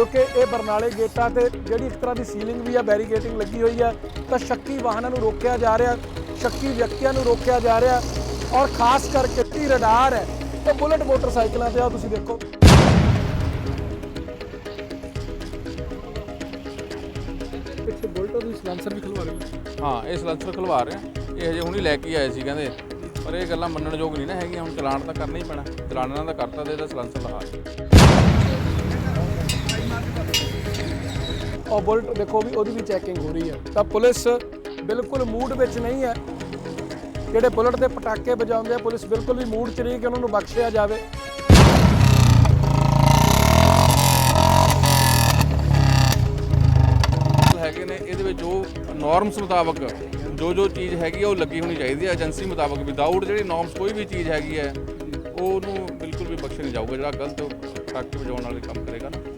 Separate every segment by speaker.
Speaker 1: ਕਿਉਂਕਿ ਇਹ ਬਰਨਾਲੇ ਗੇਟਾਂ ਤੇ ਜਿਹੜੀ ਇੱਕ ਤਰ੍ਹਾਂ ਦੀ ਸੀਲਿੰਗ ਵੀ ਆ ਬੈਰੀਕੇਡਿੰਗ ਲੱਗੀ ਹੋਈ ਹੈ ਤਾਂ ਸ਼ੱਕੀ ਵਾਹਨਾਂ ਨੂੰ ਰੋਕਿਆ ਜਾ ਰਿਹਾ ਸ਼ੱਕੀ ਵਿਅਕਤੀਆਂ ਨੂੰ ਰੋਕਿਆ ਜਾ ਰਿਹਾ ਔਰ ਖਾਸ ਕਰਕੇ ਟੀ ਰਡਾਰ ਹੈ ਉਹ ਬੁਲਟ ਮੋਟਰਸਾਈਕਲਾਂ ਤੇ ਆ ਤੁਸੀਂ ਦੇਖੋ। ਪਿੱਛੇ ਬੁਲਟ ਦੀ ਸਲੈਂਸਰ ਵੀ ਖਲਵਾ ਰਹੇ
Speaker 2: ਹਾਂ ਇਹ ਸਲੈਂਸਰ ਖਲਵਾ ਰਹੇ ਆ। ਇਹ ਹਜੇ ਹੁਣੀ ਲੈ ਕੇ ਆਏ ਸੀ ਕਹਿੰਦੇ। ਪਰ ਇਹ ਗੱਲਾਂ ਮੰਨਣ ਯੋਗ ਨਹੀਂ ਨਾ ਹੈਗੀਆਂ ਹੁਣ ਚਲਾਨ ਤਾਂ ਕਰਨਾ ਹੀ ਪੈਣਾ। ਚਲਾਨ ਇਹਨਾਂ ਦਾ ਕਰਤਾ ਤੇ ਇਹਦਾ ਸਲੈਂਸਰ ਲਗਾ
Speaker 1: ਔਰ ਬੁਲਟ ਦੇਖੋ ਵੀ ਉਹਦੀ ਵੀ ਚੈਕਿੰਗ ਹੋ ਰਹੀ ਹੈ। ਤਾਂ ਪੁਲਿਸ ਬਿਲਕੁਲ ਮੂਡ ਵਿੱਚ ਨਹੀਂ ਹੈ। ਜਿਹੜੇ ਬੁਲਟ ਦੇ ਪਟਾਕੇ ਵਜਾਉਂਦੇ ਆ, ਪੁਲਿਸ ਬਿਲਕੁਲ ਵੀ ਮੂਡ 'ਚ ਨਹੀਂ ਕਿ ਉਹਨਾਂ ਨੂੰ ਬਖਸ਼ਿਆ ਜਾਵੇ।
Speaker 2: ਹੈਗੇ ਨੇ, ਇਹਦੇ ਵਿੱਚ ਜੋ ਨਾਰਮਸ ਮੁਤਾਬਕ ਜੋ ਜੋ ਚੀਜ਼ ਹੈਗੀ ਆ, ਉਹ ਲੱਗੀ ਹੋਣੀ ਚਾਹੀਦੀ ਹੈ ਏਜੰਸੀ ਮੁਤਾਬਕ ਵਿਦਆਊਟ ਜਿਹੜੀ ਨਾਰਮਸ ਕੋਈ ਵੀ ਚੀਜ਼ ਹੈਗੀ ਹੈ, ਉਹਨੂੰ ਬਿਲਕੁਲ ਵੀ ਬਖਸ਼ਿਆ ਨਹੀਂ ਜਾਊਗਾ। ਜਿਹੜਾ ਗਲਤ ਪਟਾਕੇ ਵਜਾਉਣ ਵਾਲੇ ਕੰਮ ਕਰੇਗਾ ਨਾ।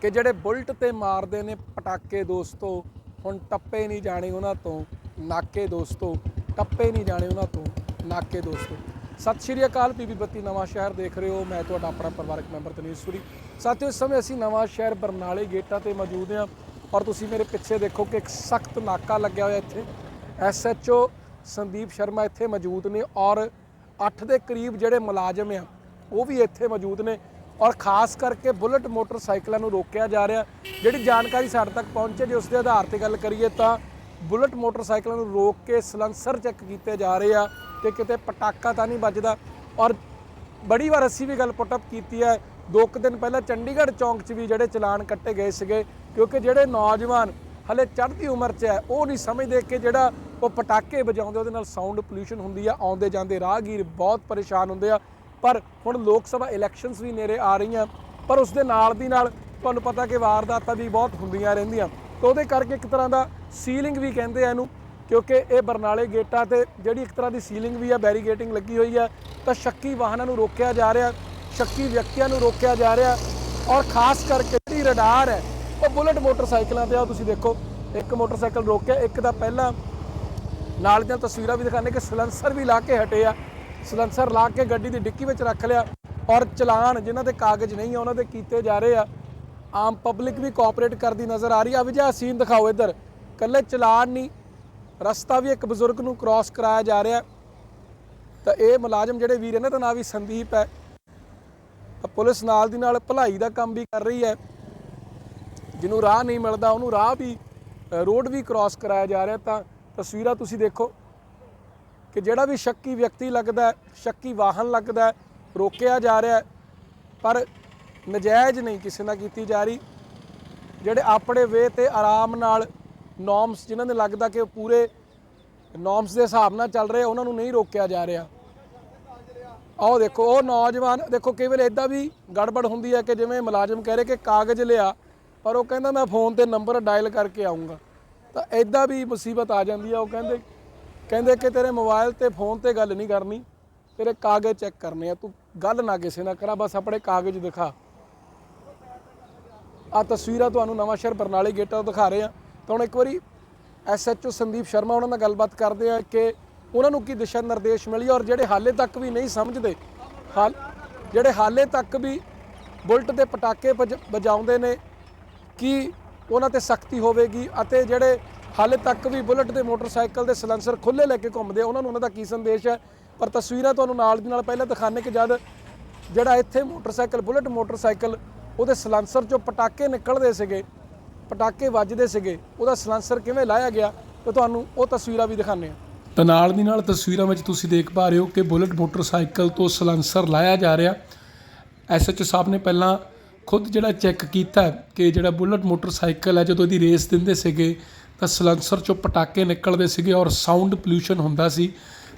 Speaker 1: ਕਿ ਜਿਹੜੇ ਬੁਲਟ ਤੇ ਮਾਰਦੇ ਨੇ ਪਟਾਕੇ ਦੋਸਤੋ, ਹੁਣ ਟੱਪੇ ਨਹੀਂ ਜਾਣੇ ਉਹਨਾਂ ਤੋਂ, ਨਾਕੇ ਦੋਸਤੋ, ਟੱਪੇ ਨਹੀਂ ਜਾਣੇ ਉਹਨਾਂ ਤੋਂ, ਨਾਕੇ ਦੋਸਤੋ। ਸਤਿ ਸ਼੍ਰੀ ਅਕਾਲ ਪੀਬੀ ਬੱਤੀ ਨਵਾਂ ਸ਼ਹਿਰ ਦੇਖ ਰਹੇ ਹੋ। ਮੈਂ ਤੁਹਾਡਾ ਆਪਣਾ ਪਰਿਵਾਰਕ ਮੈਂਬਰ ਤਨੀਸ਼ਵਰੀ ਸਾਥੀਓ, ਇਸ ਸਮੇਂ ਅਸੀਂ ਨਵਾਂ ਸ਼ਹਿਰ ਬਰਨਾਲੇ ਗੇਟਾਂ ਤੇ ਮੌਜੂਦ ਹਾਂ ਔਰ ਤੁਸੀਂ ਮੇਰੇ ਪਿੱਛੇ ਦੇਖੋ ਕਿ ਇੱਕ ਸਖਤ ਨਾਕਾ ਲੱਗਿਆ ਹੋਇਆ ਇੱਥੇ। ਐਸਐਚਓ ਸੰਦੀਪ ਸ਼ਰਮਾ ਇੱਥੇ ਮੌਜੂਦ ਨੇ ਔਰ 8 ਦੇ ਕਰੀਬ ਜਿਹੜੇ ਮੁਲਾਜ਼ਮ ਆ, ਉਹ ਵੀ ਇੱਥੇ ਮੌਜੂਦ ਨੇ। ਔਰ ਖਾਸ ਕਰਕੇ ਬੁਲਟ ਮੋਟਰਸਾਈਕਲਾਂ ਨੂੰ ਰੋਕਿਆ ਜਾ ਰਿਹਾ। ਜਿਹੜੀ ਜਾਣਕਾਰੀ ਸਾਡੇ ਤੱਕ ਪਹੁੰਚੇ ਜੇ ਉਸ ਦੇ ਆਧਾਰ ਤੇ ਗੱਲ ਕਰੀਏ ਤਾਂ ਬੁਲਟ ਮੋਟਰਸਾਈਕਲਾਂ ਨੂੰ ਰੋਕ ਕੇ ਸਲੈਂਸਰ ਚੈੱਕ ਕੀਤੇ ਜਾ ਰਹੇ ਆ ਕਿ ਕਿਤੇ ਪਟਾਕਾ ਤਾਂ ਨਹੀਂ ਵੱਜਦਾ। ਔਰ ਬੜੀ ਵਾਰ ਅਸੀਂ ਵੀ ਗੱਲ ਪੁੱਟ ਅਪ ਕੀਤੀ ਹੈ। ਦੋ ਕੁ ਦਿਨ ਪਹਿਲਾਂ ਚੰਡੀਗੜ੍ਹ ਚੌਂਕ 'ਚ ਵੀ ਜਿਹੜੇ ਚਲਾਨ ਕੱਟੇ ਗਏ ਸੀਗੇ, ਕਿਉਂਕਿ ਜਿਹੜੇ ਨੌਜਵਾਨ ਹਲੇ ਚੜ੍ਹਦੀ ਉਮਰ 'ਚ ਹੈ, ਉਹ ਨਹੀਂ ਸਮਝਦੇ ਕਿ ਜਿਹੜਾ ਉਹ ਪਟਾਕੇ ਵਜਾਉਂਦੇ ਉਹਦੇ ਨਾਲ ਸਾਊਂਡ ਪੋਲੂਸ਼ਨ ਹੁੰਦੀ ਆ, ਆਉਂਦੇ ਜਾਂਦੇ ਰਾਹਗੀਰ ਬਹੁਤ ਪਰੇਸ਼ਾਨ ਹੁੰਦੇ ਆ। ਪਰ ਹੁਣ ਲੋਕ ਸਭਾ ਇਲੈਕਸ਼ਨਸ ਵੀ ਨੇੜੇ ਆ ਰਹੀਆਂ। ਪਰ ਉਸ ਦੇ ਨਾਲ ਦੀ ਨਾਲ ਤੁਹਾਨੂੰ ਪਤਾ ਕਿ ਵਾਰਦਾਤਾਂ ਵੀ ਬਹੁਤ ਹੁੰਦੀਆਂ ਰਹਿੰਦੀਆਂ। ਤਾਂ ਉਹਦੇ ਕਰਕੇ ਇੱਕ ਤਰ੍ਹਾਂ ਦਾ ਸੀਲਿੰਗ ਵੀ ਕਹਿੰਦੇ ਆ ਇਹਨੂੰ, ਕਿਉਂਕਿ ਇਹ ਬਰਨਾਲੇ ਗੇਟਾਂ ਤੇ ਜਿਹੜੀ ਇੱਕ ਤਰ੍ਹਾਂ ਦੀ ਸੀਲਿੰਗ ਵੀ ਆ ਬੈਰੀਗੇਟਿੰਗ ਲੱਗੀ ਹੋਈ ਹੈ ਤਾਂ ਸ਼ੱਕੀ ਵਾਹਨਾਂ ਨੂੰ ਰੋਕਿਆ ਜਾ ਰਿਹਾ, ਸ਼ੱਕੀ ਵਿਅਕਤੀਆਂ ਨੂੰ ਰੋਕਿਆ ਜਾ ਰਿਹਾ ਔਰ ਖਾਸ ਕਰਕੇ ਜਿਹੜੀ ਰਡਾਰ ਹੈ, ਉਹ ਬੁਲਟ ਮੋਟਰਸਾਈਕਲਾਂ ਤੇ ਆ, ਤੁਸੀਂ ਦੇਖੋ, ਇੱਕ ਮੋਟਰਸਾਈਕਲ ਰੋਕਿਆ, ਇੱਕ ਦਾ ਪਹਿਲਾਂ ਨਾਲ ਦੀਆਂ ਤਸਵੀਰਾਂ ਵੀ ਦਿਖਾਣੇ ਕਿ ਸਲੈਂਸਰ ਵੀ ਲਾ ਕੇ ਹਟੇ ਆ। ਸਲੈਂਸਰ ਲਾ ਕੇ ਗੱਡੀ ਦੀ ਡਿੱਕੀ ਵਿੱਚ ਰੱਖ ਲਿਆ ਔਰ ਚਲਾਨ ਜਿਨ੍ਹਾਂ ਦੇ ਕਾਗਜ਼ ਨਹੀਂ ਆ, ਉਹਨਾਂ ਦੇ ਕੀਤੇ ਜਾ ਰਹੇ ਆ। ਆਮ ਪਬਲਿਕ ਵੀ ਕੋਆਪਰੇਟ ਕਰਦੀ ਨਜ਼ਰ ਆ ਰਹੀ ਆ। ਵਿਜਾ ਸੀਨ ਦਿਖਾਓ ਇੱਧਰ। ਕੱਲੇ ਚਲਾਨ ਨਹੀਂ, ਰਸਤਾ ਵੀ ਇੱਕ ਬਜ਼ੁਰਗ ਨੂੰ ਕ੍ਰਾਸ ਕਰਾਇਆ ਜਾ ਰਿਹਾ। ਤਾਂ ਇਹ ਮੁਲਾਜ਼ਮ ਜਿਹੜੇ ਵੀਰ ਇਹਨਾਂ ਦਾ ਨਾਂ ਵੀ ਸੰਦੀਪ ਹੈ। ਤਾਂ ਪੁਲਿਸ ਨਾਲ ਦੀ ਨਾਲ ਭਲਾਈ ਦਾ ਕੰਮ ਵੀ ਕਰ ਰਹੀ ਹੈ। ਜਿਹਨੂੰ ਰਾਹ ਨਹੀਂ ਮਿਲਦਾ, ਉਹਨੂੰ ਰਾਹ ਵੀ ਰੋਡ ਵੀ ਕ੍ਰਾਸ ਕਰਾਇਆ ਜਾ ਰਿਹਾ। ਤਾਂ ਤਸਵੀਰਾਂ ਤੁਸੀਂ ਦੇਖੋ। ਕਿ ਜਿਹੜਾ ਵੀ ਸ਼ੱਕੀ ਵਿਅਕਤੀ ਲੱਗਦਾ ਸ਼ੱਕੀ ਵਾਹਨ ਲੱਗਦਾ ਰੋਕਿਆ ਜਾ ਰਿਹਾ ਪਰ ਨਜਾਇਜ਼ ਨਹੀਂ ਕਿਸੇ ਨਾਲ ਕੀਤੀ ਜਾ ਰਹੀ। ਜਿਹੜੇ ਆਪਣੇ ਵੇ ਤੇ ਆਰਾਮ ਨਾਲ ਨੋਰਮਸ ਜਿਨ੍ਹਾਂ ਦੇ ਲੱਗਦਾ ਕਿ ਉਹ ਪੂਰੇ ਨੋਰਮਸ ਦੇ ਹਿਸਾਬ ਨਾਲ ਚੱਲ ਰਹੇ, ਉਹਨਾਂ ਨੂੰ ਨਹੀਂ ਰੋਕਿਆ ਜਾ ਰਿਹਾ। ਆਓ ਦੇਖੋ, ਉਹ ਨੌਜਵਾਨ, ਦੇਖੋ ਕਈ ਵੇਲੇ ਇਦਾਂ ਵੀ ਗੜਬੜ ਹੁੰਦੀ ਹੈ ਕਿ ਜਿਵੇਂ ਮੁਲਾਜ਼ਮ ਕਹਿ ਰਹੇ ਕਿ ਕਾਗਜ਼ ਲਿਆ, ਪਰ ਉਹ ਕਹਿੰਦਾ ਮੈਂ ਫੋਨ ਤੇ ਨੰਬਰ ਡਾਇਲ ਕਰਕੇ ਆਉਂਗਾ ਤਾਂ ਇਦਾਂ ਵੀ ਮੁਸੀਬਤ ਆ ਜਾਂਦੀ ਹੈ, ਉਹ ਕਹਿੰਦੇ ਕਹਿੰਦੇ ਕਿ ਤੇਰੇ ਮੋਬਾਈਲ ਤੇ ਫੋਨ ਤੇ ਗੱਲ ਨਹੀਂ ਕਰਨੀ, ਤੇਰੇ ਕਾਗਜ਼ ਚੈੱਕ ਕਰਨੇ ਆ, ਤੂੰ ਗੱਲ ਨਾ ਕਿਸੇ ਨਾਲ ਕਰਾ, ਬਸ ਆਪਣੇ ਕਾਗਜ਼ ਦਿਖਾ। ਆ ਤਸਵੀਰਾਂ ਤੁਹਾਨੂੰ ਨਵਾਂ ਸ਼ਹਿਰ ਬਰਨਾਲੇ ਗੇਟਾਂ ਤੋਂ ਦਿਖਾ ਰਹੇ ਆ। ਤਾਂ ਹੁਣ ਇੱਕ ਵਾਰੀ ਐਸਐਚਓ ਸੰਦੀਪ ਸ਼ਰਮਾ ਉਹਨਾਂ ਨਾਲ ਗੱਲਬਾਤ ਕਰਦੇ ਆ ਕਿ ਉਹਨਾਂ ਨੂੰ ਕੀ ਦਿਸ਼ਾ ਨਿਰਦੇਸ਼ ਮਿਲੀ ਔਰ ਜਿਹੜੇ ਹਾਲੇ ਤੱਕ ਵੀ ਨਹੀਂ ਸਮਝਦੇ, ਹਾਲ ਜਿਹੜੇ ਹਾਲੇ ਤੱਕ ਵੀ ਬੁਲਟ ਦੇ ਪਟਾਕੇ ਵਜ- ਵਜਾਉਂਦੇ ਨੇ, ਕੀ ਉਹਨਾਂ ਤੇ ਸਖਤੀ ਹੋਵੇਗੀ ਅਤੇ ਜਿਹੜੇ ਹਾਲੇ ਤੱਕ ਵੀ ਬੁਲਟ ਦੇ ਮੋਟਰਸਾਈਕਲ ਦੇ ਸਲੈਂਸਰ ਖੁੱਲੇ ਲੈ ਕੇ ਘੁੰਮਦੇ ਆ, ਉਹਨਾਂ ਨੂੰ ਉਹਨਾਂ ਦਾ ਕੀ ਸੰਦੇਸ਼ ਹੈ? ਪਰ ਤਸਵੀਰਾਂ ਤੁਹਾਨੂੰ ਨਾਲ ਦੀ ਨਾਲ ਪਹਿਲਾਂ ਦਿਖਾਣੇ ਕਿ ਜਦ ਜਿਹੜਾ ਇੱਥੇ ਮੋਟਰਸਾਈਕਲ ਬੁਲਟ ਮੋਟਰਸਾਈਕਲ ਉਹਦੇ ਸਲੈਂਸਰ ਚੋਂ ਪਟਾਕੇ ਨਿਕਲਦੇ ਸੀਗੇ ਪਟਾਕੇ ਵੱਜਦੇ ਸੀਗੇ ਉਹਦਾ ਸਲੈਂਸਰ ਕਿਵੇਂ ਲਾਇਆ ਗਿਆ? ਤੇ ਤੁਹਾਨੂੰ ਉਹ ਤਸਵੀਰਾਂ ਵੀ ਦਿਖਾਣੇ ਆ। ਤਾਂ ਨਾਲ ਦੀ ਨਾਲ ਤਸਵੀਰਾਂ ਵਿੱਚ ਤੁਸੀਂ ਦੇਖ ਪਾ ਰਹੇ ਹੋ ਕਿ ਬੁਲਟ ਮੋਟਰਸਾਈਕਲ ਤੋਂ ਸਲੈਂਸਰ ਲਾਇਆ ਜਾ ਰਿਹਾ। ਐਸਐਚਓ ਸਾਹਿਬ ਨੇ ਪਹਿਲਾਂ ਖੁਦ ਜਿਹੜਾ ਚੈੱਕ ਕੀਤਾ ਕਿ ਜਿਹੜਾ ਬੁਲਟ ਮੋਟਰਸਾਈਕਲ ਹੈ ਜਦੋਂ ਇਹਦੀ ਰੇਸ ਦਿੰਦੇ ਸੀਗੇ ਤਾਂ ਸਲੈਂਸਰ ਚੋਂ ਪਟਾਕੇ ਨਿਕਲਦੇ ਸੀਗੇ ਔਰ ਸਾਊਂਡ ਪੋਲੂਸ਼ਨ ਹੁੰਦਾ ਸੀ।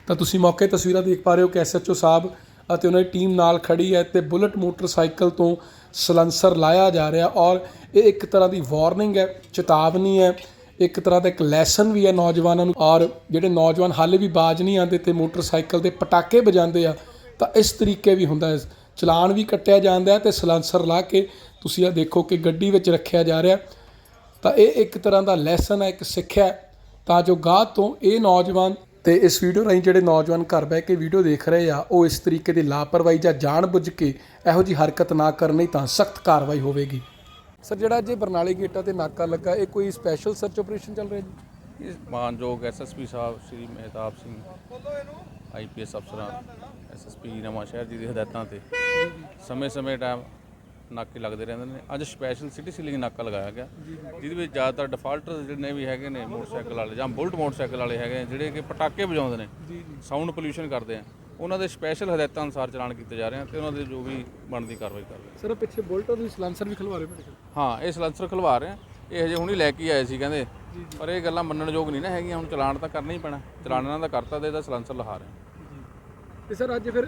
Speaker 1: ਤਾਂ ਤੁਸੀਂ ਮੌਕੇ ਤਸਵੀਰਾਂ ਦੇਖ ਪਾ ਰਹੇ ਹੋ ਕਿ ਐਸਐਚਓ ਸਾਹਿਬ ਅਤੇ ਉਹਨਾਂ ਦੀ ਟੀਮ ਨਾਲ ਖੜੀ ਹੈ ਤੇ ਬੁਲਟ ਮੋਟਰਸਾਈਕਲ ਤੋਂ ਸਲੈਂਸਰ ਲਾਇਆ ਜਾ ਰਿਹਾ ਔਰ ਇਹ ਇੱਕ ਤਰ੍ਹਾਂ ਦੀ ਵਾਰਨਿੰਗ ਹੈ, ਚੇਤਾਵਨੀ ਹੈ, ਇੱਕ ਤਰ੍ਹਾਂ ਦਾ ਇੱਕ ਲੈਸਨ ਵੀ ਹੈ ਨੌਜਵਾਨਾਂ ਨੂੰ। ਔਰ ਜਿਹੜੇ ਨੌਜਵਾਨ ਹਾਲੇ ਵੀ ਬਾਜ ਨਹੀਂ ਆਉਂਦੇ ਤੇ ਮੋਟਰਸਾਈਕਲ ਦੇ ਪਟਾਕੇ ਵਜਾਉਂਦੇ ਆ, ਤਾਂ ਇਸ ਤਰੀਕੇ ਵੀ ਹੁੰਦਾ ਹੈ। ਚਲਾਨ ਵੀ ਕੱਟਿਆ ਜਾਂਦਾ ਹੈ ਤੇ ਸਲਾਂਸਰ ਲਾ ਕੇ ਤੁਸੀਂ ਆ ਦੇਖੋ ਕਿ ਗੱਡੀ ਵਿੱਚ ਰੱਖਿਆ ਜਾ ਰਿਹਾ। ਤਾਂ ਇਹ ਇੱਕ ਤਰ੍ਹਾਂ ਦਾ ਲੈਸਨ ਹੈ, ਇੱਕ ਸਿੱਖਿਆ ਤਾਂ ਜੋ ਗਾਹ ਤੋਂ ਇਹ ਨੌਜਵਾਨ ਤੇ ਇਸ ਵੀਡੀਓ ਰਾਹੀਂ ਜਿਹੜੇ ਨੌਜਵਾਨ ਘਰ ਬਹਿ ਕੇ ਵੀਡੀਓ ਦੇਖ ਰਹੇ ਆ, ਉਹ ਇਸ ਤਰੀਕੇ ਦੀ ਲਾਪਰਵਾਹੀ ਜਾਂ ਜਾਣਬੁੱਝ ਕੇ ਇਹੋ ਜੀ ਹਰਕਤ ਨਾ ਕਰਨ ਲਈ ਤਾਂ ਸਖਤ ਕਾਰਵਾਈ ਹੋਵੇਗੀ। ਸਰ, ਜਿਹੜਾ ਜੇ ਬਰਨਾਲੇ ਗੇਟਾਂ ਤੇ ਨਾਕਾ ਲੱਗਾ, ਇਹ ਕੋਈ ਸਪੈਸ਼ਲ ਸਰਚ ਆਪਰੇਸ਼ਨ ਚੱਲ ਰਿਹਾ ਜੀ?
Speaker 2: ਇਸ ਮਾਨਯੋਗ ਐਸਐਸਪੀ ਸਾਹਿਬ, ਸ਼੍ਰੀ ਮਹਿਤਾਬ ਸਿੰਘ ਆਈਪੀਐਸ ਅਫਸਰਾਂ ਐਸਐਸਪੀ ਨਵਾਂ ਸ਼ਹਿਰ ਜੀ ਦੀ ਹਦਾਇਤਾਂ ਤੇ। ਸਮੇਂ-ਸਮੇਂ ਟਾਈਮ ਨਾਕੇ ਲੱਗਦੇ ਰਹਿੰਦੇ ਨੇ। ਅੱਜ ਸਪੈਸ਼ਲ ਸਿਟੀ ਸੀਲਿੰਗ ਨਾਕਾ ਲਗਾਇਆ ਗਿਆ। ਜਿਹਦੇ ਵਿੱਚ ਜ਼ਿਆਦਾਤਰ ਡਿਫਾਲਟਰ ਜਿਹੜੇ ਵੀ ਹੈਗੇ ਨੇ ਮੋਟਰਸਾਈਕਲ ਵਾਲੇ ਜਾਂ ਬੁਲਟ ਮੋਟਰਸਾਈਕਲ ਵਾਲੇ ਹੈਗੇ ਜਿਹੜੇ ਕਿ ਪਟਾਕੇ ਵਜਾਉਂਦੇ ਨੇ। ਸਾਊਂਡ ਪੋਲੂਸ਼ਨ ਕਰਦੇ ਆ। ਉਹਨਾਂ ਦੇ ਸਪੈਸ਼ਲ ਹਦਾਇਤਾਂ ਅਨੁਸਾਰ ਚਲਾਨ ਕੀਤੇ ਜਾ ਰਹੇ ਆ ਤੇ ਉਹਨਾਂ ਦੇ ਜੋ ਵੀ ਬਣਦੀ ਕਾਰਵਾਈ ਕਰ ਰਹੇ।
Speaker 1: ਸਰ ਪਿੱਛੇ ਬੁਲਟ ਔਰ ਸਲਾਂਸਰ ਵੀ ਖਲਵਾ ਰਹੇ ਮੇਰੇ
Speaker 2: ਹਾਂ ਇਹ ਸਲੈਂਸਰ ਖਲਵਾ ਰਹੇ ਆ। ਇਹ ਹਜੇ ਹੁਣੀ ਲੈ ਕੇ ਆਏ ਸੀ ਕਹਿੰਦੇ। ਪਰ ਇਹ ਗੱਲਾਂ ਮੰਨਣ ਯੋਗ ਨਹੀਂ ਨਾ ਹੈਗੀਆਂ। ਹੁਣ ਚਲਾਨ ਤਾਂ ਕਰਨਾ ਹੀ ਪੈਣਾ। ਚਲਾਨ ਇਹਨਾਂ ਦਾ ਕਰਤਾ ਤੇ ਇਹਦਾ ਸਲੈਂਸਰ ਲਹਾ ਰਹੇ।
Speaker 1: ਤੇ ਸਰ ਅੱਜ ਫਿਰ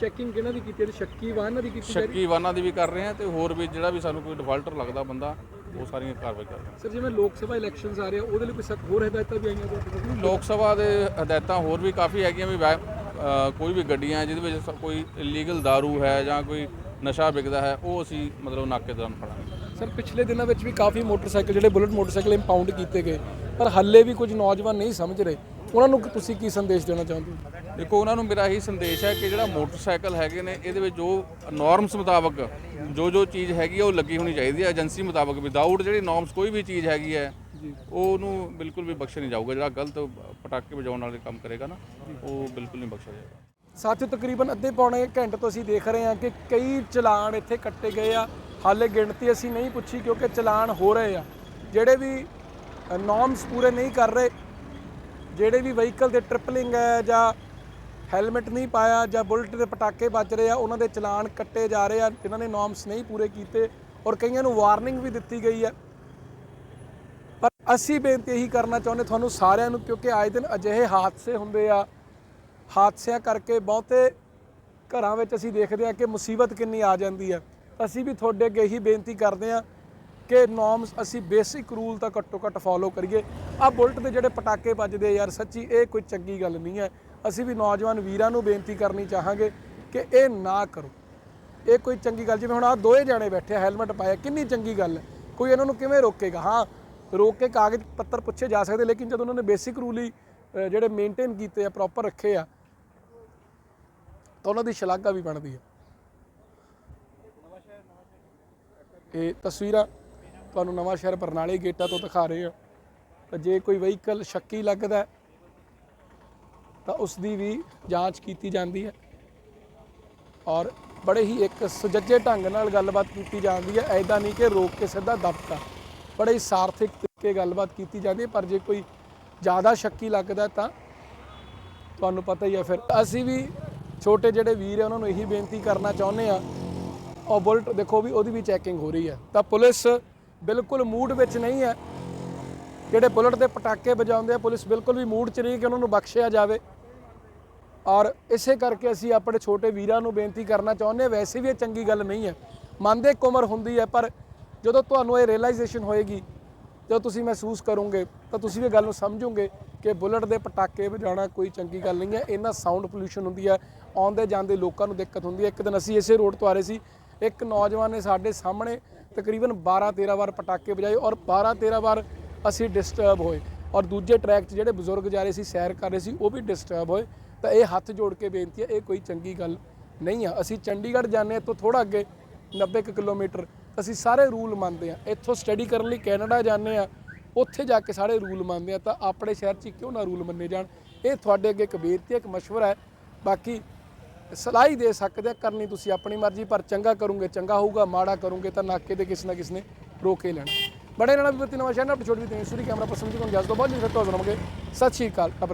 Speaker 1: ਚੈਕਿੰਗ ਕਿਹਨਾਂ ਦੀ ਕੀਤੀ ਹੈ? ਸ਼ੱਕੀ ਵਾਹਨਾਂ ਦੀ ਕੀਤੀ ਜਾ ਰਹੀ
Speaker 2: ਸ਼ੱਕੀ ਵਾਹਨਾਂ ਦੀ ਵੀ ਕਰ ਰਹੇ ਆ ਤੇ ਹੋਰ ਵੀ ਜਿਹੜਾ ਵੀ ਸਾਨੂੰ ਕੋਈ ਡਿਫਾਲਟਰ ਲੱਗਦਾ ਬੰਦਾ ਉਹ ਸਾਰੀਆਂ ਕਾਰਵਾਈ ਕਰ ਰਹੇ
Speaker 1: ਸਰ ਜਿਵੇਂ ਲੋਕ ਸਭਾ ਇਲੈਕਸ਼ਨਸ ਆ ਰਹੇ ਆ ਉਹਦੇ ਲਈ ਕੋਈ ਸਖਤ ਹੋਰ ਹਦਾਇਤਾਂ ਵੀ ਆਈਆਂ
Speaker 2: ਆ ਲੋਕ ਸਭਾ ਦੇ ਹਦਾਇਤਾਂ ਹੋਰ ਵੀ ਕਾਫੀ ਹੈਗੀਆਂ ਵੀ ਵੈ- ਅ, ਕੋਈ ਵੀ ਗੱਡੀਆਂ ਜਿਹਦੇ ਵਿੱਚ ਸ- ਕੋਈ ਇਲੀਗਲ दारू ਹੈ ਜਾਂ ਕੋਈ ਨਸ਼ਾ ਵਿਕਦਾ ਹੈ ਉਹ ਅਸੀਂ ਮਤਲਬ ਨਾਕੇ ਦੌਰਾਨ ਫੜਾਂਗੇ।
Speaker 1: ਸਰ ਪਿਛਲੇ ਦਿਨਾਂ ਵਿੱਚ ਵੀ ਕਾਫੀ ਮੋਟਰਸਾਈਕਲ ਜਿਹੜੇ ਬੁਲਟ ਮੋਟਰਸਾਈਕਲ ਇੰਪਾਊਂਡ ਕੀਤੇ ਗਏ ਪਰ ਹੱਲੇ ਵੀ ਕੁਝ ਨੌਜਵਾਨ ਨਹੀਂ ਸਮਝ ਰਹੇ। ਉਹਨਾਂ ਨੂੰ ਤੁਸੀਂ ਕੀ ਸੰਦੇਸ਼ ਦੇਣਾ ਚਾਹੁੰਦੇ ਹੋ?
Speaker 2: ਦੇਖੋ ਉਹਨਾਂ ਨੂੰ ਮੇਰਾ ਇਹੀ ਸੰਦੇਸ਼ ਹੈ ਕਿ ਜਿਹੜਾ ਮੋਟਰਸਾਈਕਲ ਹੈਗੇ ਨੇ ਇਹਦੇ ਵਿੱਚ ਜੋ ਨਾਰਮਸ ਮੁਤਾਬਕ ਜੋ ਜੋ ਚੀਜ਼ ਹੈਗੀ ਉਹ ਲੱਗੀ ਹੋਣੀ ਚਾਹੀਦੀ ਹੈ ਏਜੰਸੀ ਮੁਤਾਬਕ ਵਿਦਆਊਟ ਜਿਹੜੀ ਨਾਰਮਸ ਕੋਈ ਵੀ ਚੀਜ਼ ਹੈਗੀ ਹੈ
Speaker 1: ਜੀ।
Speaker 2: ਉਹਨੂੰ ਬਿਲਕੁਲ ਵੀ ਬਖਸ਼ਿਆ ਨਹੀਂ ਜਾਊਗਾ। ਜਿਹੜਾ ਗਲਤ ਪਟਾਕੇ ਵਜਾਉਣ ਵਾਲੇ ਕੰਮ ਕਰੇਗਾ ਨਾ ਉਹ ਬਿਲਕੁਲ ਨਹੀਂ ਬਖਸ਼ਿਆ ਜਾਏਗਾ
Speaker 1: ਸਾਥੀਓ ਤਕਰੀਬਨ ਅੱਧੇ ਪੌਣੇ ਘੰਟੇ ਤੋਂ ਅਸੀਂ ਦੇਖ ਰਹੇ ਹਾਂ ਕਿ ਕਈ ਚਲਾਨ ਇੱਥੇ ਕੱਟੇ ਗਏ ਆ। ਹਾਲੇ ਗਿਣਤੀ ਅਸੀਂ ਨਹੀਂ ਪੁੱਛੀ ਕਿਉਂਕਿ ਚਲਾਨ ਹੋ ਰਹੇ ਆ। ਜਿਹੜੇ ਵੀ ਨੋਰਮਸ ਪੂਰੇ ਨਹੀਂ ਕਰ ਰਹੇ ਜਿਹੜੇ ਵੀ ਵਹੀਕਲ ਦੇ ਟ੍ਰਿਪਲਿੰਗ ਹੈ ਜਾਂ ਹੈਲਮਟ ਨਹੀਂ ਪਾਇਆ ਜਾਂ ਬੁਲਟ ਦੇ ਪਟਾਕੇ ਵੱਜ ਰਹੇ ਆ, ਉਹਨਾਂ ਦੇ ਚਲਾਨ ਕੱਟੇ ਜਾ ਰਹੇ ਆ, ਜਿਨ੍ਹਾਂ ਨੇ ਨੋਰਮਸ ਨਹੀਂ ਪੂਰੇ ਕੀਤੇ ਔਰ ਕਈਆਂ ਨੂੰ ਵਾਰਨਿੰਗ ਵੀ ਦਿੱਤੀ ਗਈ ਹੈ ਪਰ ਅਸੀਂ ਬੇਨਤੀ ਇਹੀ ਕਰਨਾ ਚਾਹੁੰਦੇ, ਤੁਹਾਨੂੰ ਸਾਰਿਆਂ ਨੂੰ, ਕਿਉਂਕਿ ਆਏ ਦਿਨ ਅਜਿਹੇ ਹਾਦਸੇ ਹੁੰਦੇ ਆ। ਹਾਦਸਿਆਂ ਕਰਕੇ ਬਹੁਤੇ ਘਰਾਂ ਵਿੱਚ ਅਸੀਂ ਦੇਖਦੇ ਹਾਂ ਕਿ ਮੁਸੀਬਤ ਕਿੰਨੀ ਆ ਜਾਂਦੀ ਹੈ ਅਸੀਂ ਵੀ ਤੁਹਾਡੇ ਅੱਗੇ ਇਹੀ ਬੇਨਤੀ ਕਰਦੇ ਹਾਂ ਕਿ ਨੋਰਮਸ ਅਸੀਂ ਬੇਸਿਕ ਰੂਲ ਤਾਂ ਘੱਟੋ ਘੱਟ ਫੋਲੋ ਕਰੀਏ। ਆ ਬੁਲਟ ਦੇ ਜਿਹੜੇ ਪਟਾਕੇ ਵੱਜਦੇ ਆ ਯਾਰ, ਸੱਚੀ ਇਹ ਕੋਈ ਚੰਗੀ ਗੱਲ ਨਹੀਂ ਹੈ। ਅਸੀਂ ਵੀ ਨੌਜਵਾਨ ਵੀਰਾਂ ਨੂੰ ਬੇਨਤੀ ਕਰਨੀ ਚਾਹਾਂਗੇ ਕਿ ਇਹ ਨਾ ਕਰੋ। ਇਹ ਕੋਈ ਚੰਗੀ ਗੱਲ, ਜਿਵੇਂ ਹੁਣ ਆ ਦੋਏ ਜਾਣੇ ਬੈਠੇ ਆ, ਹੈਲਮਟ ਪਾਇਆ, ਕਿੰਨੀ ਚੰਗੀ ਗੱਲ ਹੈ। ਕੋਈ ਇਹਨਾਂ ਨੂੰ ਕਿਵੇਂ ਰੋਕੇਗਾ? ਹਾਂ, ਰੋਕ ਕੇ ਕਾਗਜ਼ ਪੱਤਰ ਪੁੱਛੇ ਜਾ ਸਕਦੇ, ਲੇਕਿਨ ਜਦੋਂ ਉਹਨਾਂ ਨੇ ਬੇਸਿਕ ਰੂਲ ਹੀ ਜਿਹੜੇ ਮੇਨਟੇਨ ਕੀਤੇ ਆ ਪ੍ਰੋਪਰ ਰੱਖੇ ਆ, ਤਾਂ ਉਹਨਾਂ ਦੀ ਸ਼ਲਾਘਾ ਵੀ ਬਣਦੀ ਹੈ। ਇਹ ਤਸਵੀਰਾਂ ਤੁਹਾਨੂੰ ਨਵਾਂ ਸ਼ਹਿਰ ਬਰਨਾਲੇ ਗੇਟਾਂ ਤੋਂ ਦਿਖਾ ਰਹੇ ਆ। ਤਾਂ ਜੇ ਕੋਈ ਵਹੀਕਲ ਸ਼ੱਕੀ ਲੱਗਦਾ ਤਾਂ ਉਸ ਦੀ ਵੀ ਜਾਂਚ ਕੀਤੀ ਜਾਂਦੀ ਹੈ। ਔਰ ਬੜੇ ਹੀ ਇੱਕ ਸੁਜੱਜੇ ਢੰਗ ਨਾਲ ਗੱਲਬਾਤ ਕੀਤੀ ਜਾਂਦੀ ਹੈ। ਐਦਾਂ ਨਹੀਂ ਕਿ ਰੋਕ ਕੇ ਸਿੱਧਾ ਦੱਬਤਾ। ਬੜੇ ਹੀ ਸਾਰਥਿਕ ਤਰੀਕੇ ਗੱਲਬਾਤ ਕੀਤੀ ਜਾਂਦੀ ਹੈ। ਪਰ ਜੇ ਕੋਈ ਜ਼ਿਆਦਾ ਸ਼ੱਕੀ ਲੱਗਦਾ ਤਾਂ ਤੁਹਾਨੂੰ ਪਤਾ ਹੀ ਹੈ ਫਿਰ। ਅਸੀਂ ਵੀ ਛੋਟੇ ਜਿਹੜੇ ਵੀਰ ਹੈ, ਉਹਨਾਂ ਨੂੰ ਇਹੀ ਬੇਨਤੀ ਕਰਨਾ ਚਾਹੁੰਦੇ ਆ ਉਹ ਬੁਲਟ ਦੇਖੋ ਵੀ ਉਹਦੀ ਵੀ ਚੈਕਿੰਗ ਹੋ ਰਹੀ ਹੈ। ਤਾਂ ਪੁਲਿਸ ਬਿਲਕੁਲ ਮੂਡ ਵਿੱਚ ਨਹੀਂ ਹੈ। ਜਿਹੜੇ ਬੁਲਟ ਦੇ ਪਟਾਕੇ ਵਜਾਉਂਦੇ ਆ, ਪੁਲਿਸ ਬਿਲਕੁਲ ਵੀ ਮੂਡ 'ਚ ਨਹੀਂ ਕਿ ਉਹਨਾਂ ਨੂੰ ਬਖਸ਼ਿਆ ਜਾਵੇ। ਔਰ ਇਸੇ ਕਰਕੇ ਅਸੀਂ ਆਪਣੇ ਛੋਟੇ ਵੀਰਾਂ ਨੂੰ ਬੇਨਤੀ ਕਰਨਾ ਚਾਹੁੰਦੇ ਹਾਂ, ਵੈਸੇ ਵੀ ਇਹ ਚੰਗੀ ਗੱਲ ਨਹੀਂ ਹੈ। ਮੰਨਦੇ ਇੱਕ ਉਮਰ ਹੁੰਦੀ ਹੈ, ਪਰ ਜਦੋਂ ਤੁਹਾਨੂੰ ਇਹ ਰਿਅਲਾਈਜੇਸ਼ਨ ਹੋਏਗੀ, ਜਦੋਂ ਤੁਸੀਂ ਮਹਿਸੂਸ ਕਰੋਗੇ, ਤਾਂ ਤੁਸੀਂ ਵੀ ਗੱਲ ਨੂੰ ਸਮਝੋਗੇ ਕਿ ਬੁਲਟ ਦੇ ਪਟਾਕੇ ਵਜਾਉਣਾ ਕੋਈ ਚੰਗੀ ਗੱਲ ਨਹੀਂ ਹੈ। ਇਹਨਾਂ ਸਾਊਂਡ ਪੋਲੂਸ਼ਨ ਹੁੰਦੀ ਹੈ, ਆਉਂਦੇ ਜਾਂਦੇ ਲੋਕਾਂ ਨੂੰ ਦਿੱਕਤ ਹੁੰਦੀ ਹੈ। ਇੱਕ ਦਿਨ ਅਸੀਂ ਇਸੇ ਰੋਡ ਤੋਂ ਆ ਰਹੇ ਸੀ, ਇੱਕ ਨੌਜਵਾਨ ਨੇ ਸਾਡੇ ਸਾਹਮਣੇ ਤਕਰੀਬਨ 12 13 ਵਾਰ ਪਟਾਕੇ ਵਜਾਏ ਔਰ 12 13 ਵਾਰ ਅਸੀਂ ਡਿਸਟਰਬ ਹੋਏ। ਔਰ ਦੂਜੇ ਟਰੈਕ 'ਚ ਜਿਹੜੇ ਬਜ਼ੁਰਗ ਜਾ ਰਹੇ ਸੀ, ਸੈਰ ਕਰ ਰਹੇ ਸੀ, ਉਹ ਵੀ ਡਿਸਟਰਬ ਹੋਏ। ਤਾਂ ਇਹ ਹੱਥ ਜੋੜ ਕੇ ਬੇਨਤੀ ਹੈ, ਇਹ ਕੋਈ ਚੰਗੀ ਗੱਲ ਨਹੀਂ ਆ। ਅਸੀਂ ਚੰਡੀਗੜ੍ਹ ਜਾਂਦੇ ਹਾਂ ਤੋਂ ਥੋੜਾ ਅੱਗੇ 90 ਕੁ ਕਿਲੋਮੀਟਰ, ਅਸੀਂ ਸਾਰੇ ਰੂਲ ਮੰਨਦੇ ਆ ਇੱਥੋਂ ਸਟੱਡੀ ਕਰਨ ਲਈ ਕੈਨੇਡਾ ਜਾਂਦੇ ਆ ਉੱਥੇ ਜਾ ਕੇ ਸਾਰੇ ਰੂਲ ਮੰਨਦੇ ਆ ਤਾਂ ਆਪਣੇ ਸ਼ਹਿਰ 'ਚ ਹੀ ਕਿਉਂ ਨਾ ਰੂਲ ਮੰਨੇ ਜਾਣ? ਇਹ ਤੁਹਾਡੇ ਅੱਗੇ ਇੱਕ ਬੇਨਤੀ ਹੈ, ਇੱਕ ਮਸ਼ਵਰਾ ਹੈ। ਬਾਕੀ ਸਲਾਹ ਹੀ ਦੇ ਸਕਦੇ ਆ, ਕਰਨੀ ਤੁਸੀਂ ਆਪਣੀ ਮਰਜ਼ੀ, ਪਰ ਚੰਗਾ ਕਰੋਗੇ, ਚੰਗਾ ਹੋਊਗਾ, ਮਾੜਾ ਕਰੋਗੇ, ਤਾਂ ਨਾਕੇ ਦੇ ਕਿਸੇ ਨਾ ਕਿਸੇ ਨੇ ਰੋਕ ਕੇ ਲੈਣਾ। ਬੜੇ ਨਾਲ ਵੀ ਨਵਾਂ ਸ਼ਹਿਰ ਨਾਲ ਛੋੜ ਵੀ ਤੇ ਸੂਰੀ ਕੈਮਰਾ ਪਸੰਦ ਜੀ ਕੋਲ ਜਸ ਤੋਂ ਬਹੁਤ ਜੀ ਫਿਰ ਤੋਂ ਜਨਮਗੇ ਸਤਿ ਸ਼੍ਰੀ ਅਕਾਲ ਰੱਬ